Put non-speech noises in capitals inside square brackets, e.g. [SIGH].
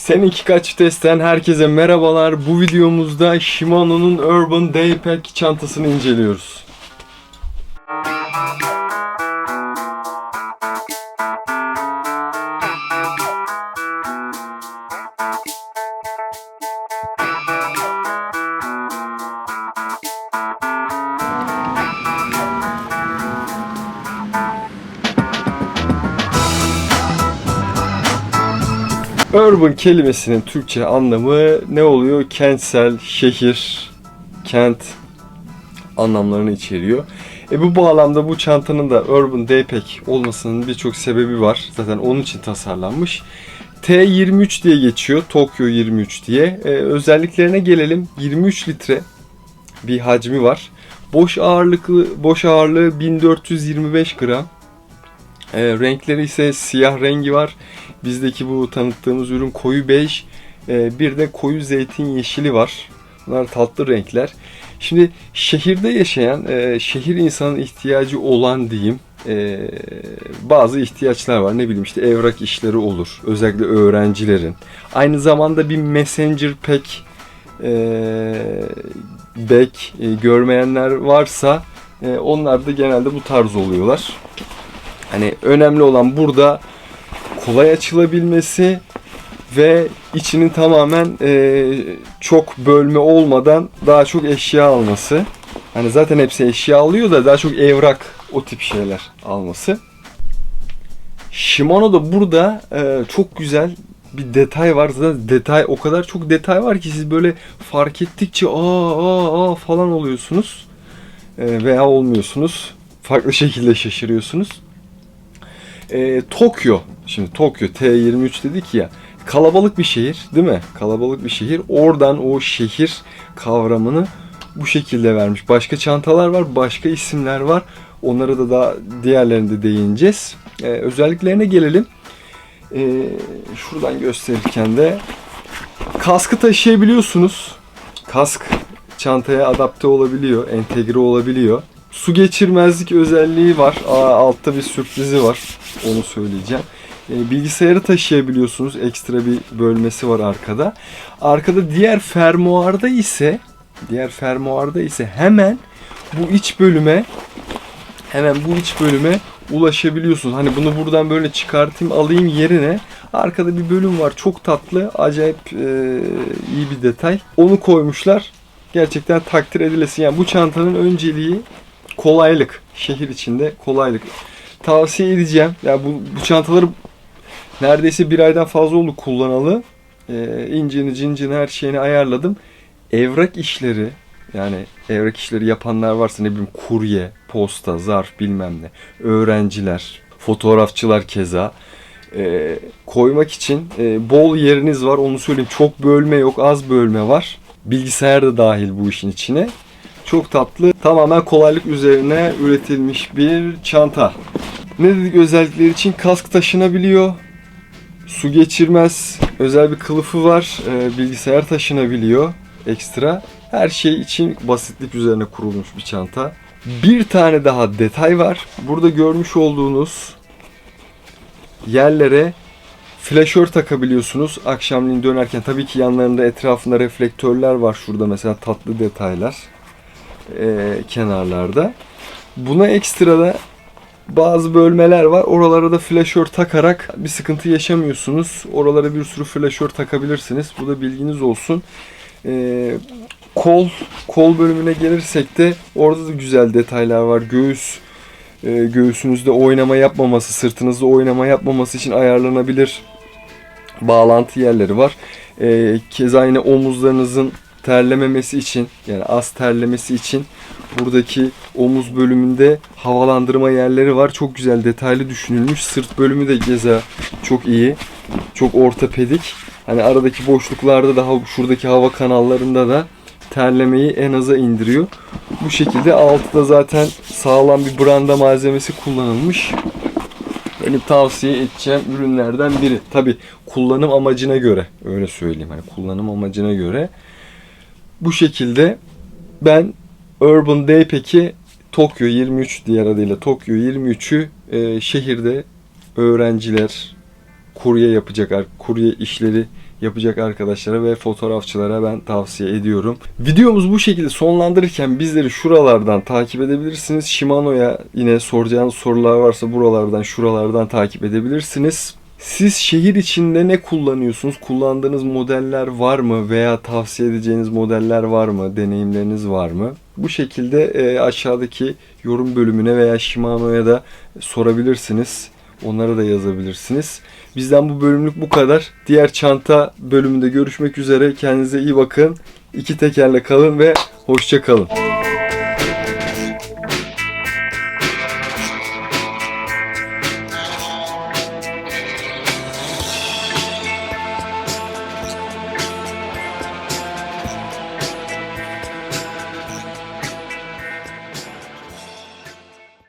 Seninki kaç testten herkese merhabalar. Bu videomuzda Shimano'nun Urban Daypack çantasını inceliyoruz. Urban kelimesinin Türkçe anlamı ne oluyor? Kentsel, şehir, kent anlamlarını içeriyor. E bu bağlamda bu çantanın da Urban Daypack olmasının birçok sebebi var. Zaten onun için tasarlanmış. T23 diye geçiyor. Tokyo 23 diye. E, özelliklerine gelelim. 23 litre bir hacmi var. Boş ağırlıklı boş ağırlığı 1425 gram. E, renkleri ise siyah rengi var. Bizdeki bu tanıttığımız ürün koyu bej. E, bir de koyu zeytin yeşili var. Bunlar tatlı renkler. Şimdi şehirde yaşayan, e, şehir insanın ihtiyacı olan diyeyim e, bazı ihtiyaçlar var. Ne bileyim işte evrak işleri olur. Özellikle öğrencilerin. Aynı zamanda bir messenger pack back görmeyenler varsa onlar da genelde bu tarz oluyorlar. Hani önemli olan burada kolay açılabilmesi ve içinin tamamen e, çok bölme olmadan daha çok eşya alması. Hani zaten hepsi eşya alıyor da daha çok evrak o tip şeyler alması. Shimano'da burada e, çok güzel bir detay var. Zaten detay o kadar çok detay var ki siz böyle fark ettikçe aa aa aa falan oluyorsunuz. E, veya olmuyorsunuz. Farklı [LAUGHS] şekilde şaşırıyorsunuz. E, Tokyo. Şimdi Tokyo T23 dedik ya. Kalabalık bir şehir değil mi? Kalabalık bir şehir. Oradan o şehir kavramını bu şekilde vermiş. Başka çantalar var, başka isimler var. Onlara da daha diğerlerinde değineceğiz. Ee, özelliklerine gelelim. Ee, şuradan gösterirken de kaskı taşıyabiliyorsunuz. Kask çantaya adapte olabiliyor, entegre olabiliyor. Su geçirmezlik özelliği var. Aa, altta bir sürprizi var. Onu söyleyeceğim. E, bilgisayarı taşıyabiliyorsunuz. Ekstra bir bölmesi var arkada. Arkada diğer fermuarda ise diğer fermuarda ise hemen bu iç bölüme hemen bu iç bölüme ulaşabiliyorsunuz. Hani bunu buradan böyle çıkartayım alayım yerine arkada bir bölüm var. Çok tatlı, acayip e, iyi bir detay. Onu koymuşlar. Gerçekten takdir edilesi. Yani bu çantanın önceliği kolaylık. Şehir içinde kolaylık. Tavsiye edeceğim. Ya bu, bu çantaları neredeyse bir aydan fazla oldu kullanalı. Ee, incini cincini her şeyini ayarladım. Evrak işleri yani evrak işleri yapanlar varsa ne bileyim kurye, posta, zarf bilmem ne. Öğrenciler, fotoğrafçılar keza. Ee, koymak için e, bol yeriniz var onu söyleyeyim. Çok bölme yok az bölme var. Bilgisayar da dahil bu işin içine. Çok tatlı. Tamamen kolaylık üzerine üretilmiş bir çanta. Ne dedik özellikleri için? Kask taşınabiliyor. Su geçirmez. Özel bir kılıfı var. Ee, bilgisayar taşınabiliyor. Ekstra. Her şey için basitlik üzerine kurulmuş bir çanta. Bir tane daha detay var. Burada görmüş olduğunuz yerlere flaşör takabiliyorsunuz. Akşamleyin dönerken tabii ki yanlarında etrafında reflektörler var şurada mesela tatlı detaylar e, kenarlarda. Buna ekstra da bazı bölmeler var. Oralara da flaşör takarak bir sıkıntı yaşamıyorsunuz. Oralara bir sürü flaşör takabilirsiniz. Bu da bilginiz olsun. E, kol kol bölümüne gelirsek de orada da güzel detaylar var. Göğüs e, göğsünüzde oynama yapmaması, sırtınızda oynama yapmaması için ayarlanabilir bağlantı yerleri var. E, keza yine omuzlarınızın terlememesi için yani az terlemesi için buradaki omuz bölümünde havalandırma yerleri var. Çok güzel detaylı düşünülmüş. Sırt bölümü de geza çok iyi. Çok ortopedik. Hani aradaki boşluklarda da şuradaki hava kanallarında da terlemeyi en aza indiriyor. Bu şekilde altıda zaten sağlam bir branda malzemesi kullanılmış. Benim tavsiye edeceğim ürünlerden biri. Tabi kullanım amacına göre öyle söyleyeyim. Hani kullanım amacına göre bu şekilde ben Urban Daypack'i Tokyo 23 diğer adıyla Tokyo 23'ü e, şehirde öğrenciler kurye yapacak, kurye işleri yapacak arkadaşlara ve fotoğrafçılara ben tavsiye ediyorum. Videomuz bu şekilde sonlandırırken bizleri şuralardan takip edebilirsiniz. Shimano'ya yine soracağınız sorular varsa buralardan şuralardan takip edebilirsiniz. Siz şehir içinde ne kullanıyorsunuz? Kullandığınız modeller var mı? Veya tavsiye edeceğiniz modeller var mı? Deneyimleriniz var mı? Bu şekilde e, aşağıdaki yorum bölümüne veya Shimano'ya da sorabilirsiniz. Onlara da yazabilirsiniz. Bizden bu bölümlük bu kadar. Diğer çanta bölümünde görüşmek üzere. Kendinize iyi bakın. İki tekerle kalın ve hoşça kalın.